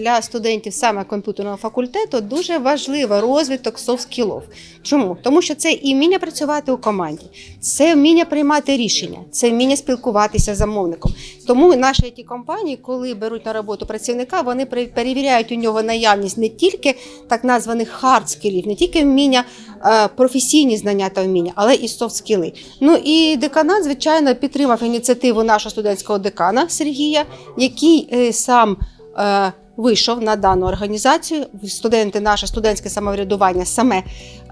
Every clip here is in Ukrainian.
для студентів саме комп'ютерного факультету дуже важливо розвиток софт-скілів. Чому? Тому що це і вміння працювати у команді, це вміння приймати рішення, це вміння спілкуватися з замовником. Тому наші ті компанії, коли беруть на роботу працівника, вони пере- перевіряють у нього наявність не тільки так названих hard скілів, не тільки вміння, е, професійні знання та вміння, але і софт скіли. Ну і деканат, звичайно, підтримав ініціативу нашого студентського декана Сергія, який е, сам. Вийшов на дану організацію. Студенти, наше студентське самоврядування саме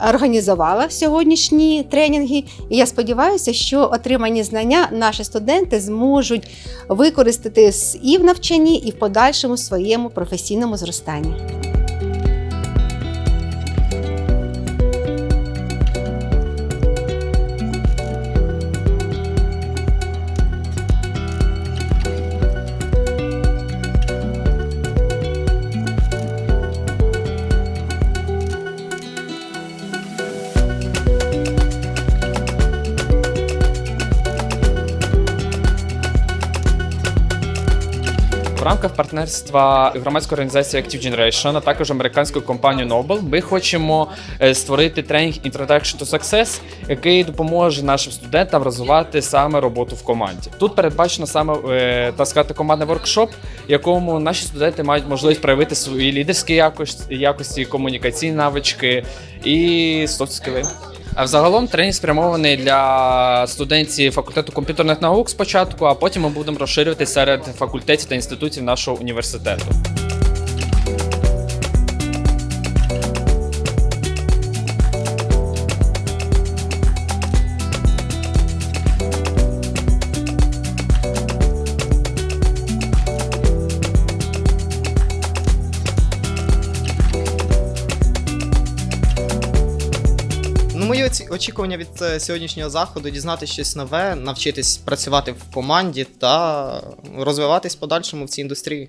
організувало сьогоднішні тренінги. І я сподіваюся, що отримані знання наші студенти зможуть використати і в навчанні, і в подальшому своєму професійному зростанні. Рамках партнерства громадської організації Active Generation, а також американської компанії Noble, ми хочемо е, створити тренінг Introduction to Success, який допоможе нашим студентам розвивати саме роботу в команді. Тут передбачено саме е, так сказати командний воркшоп, якому наші студенти мають можливість проявити свої лідерські якості, якості комунікаційні навички і софт-скіли. А взагалом тренінг спрямований для студентів факультету комп'ютерних наук спочатку, а потім ми будемо розширювати серед факультетів та інститутів нашого університету. Мої очікування від е, сьогоднішнього заходу дізнатися щось нове, навчитись працювати в команді та розвиватись подальшому в цій індустрії.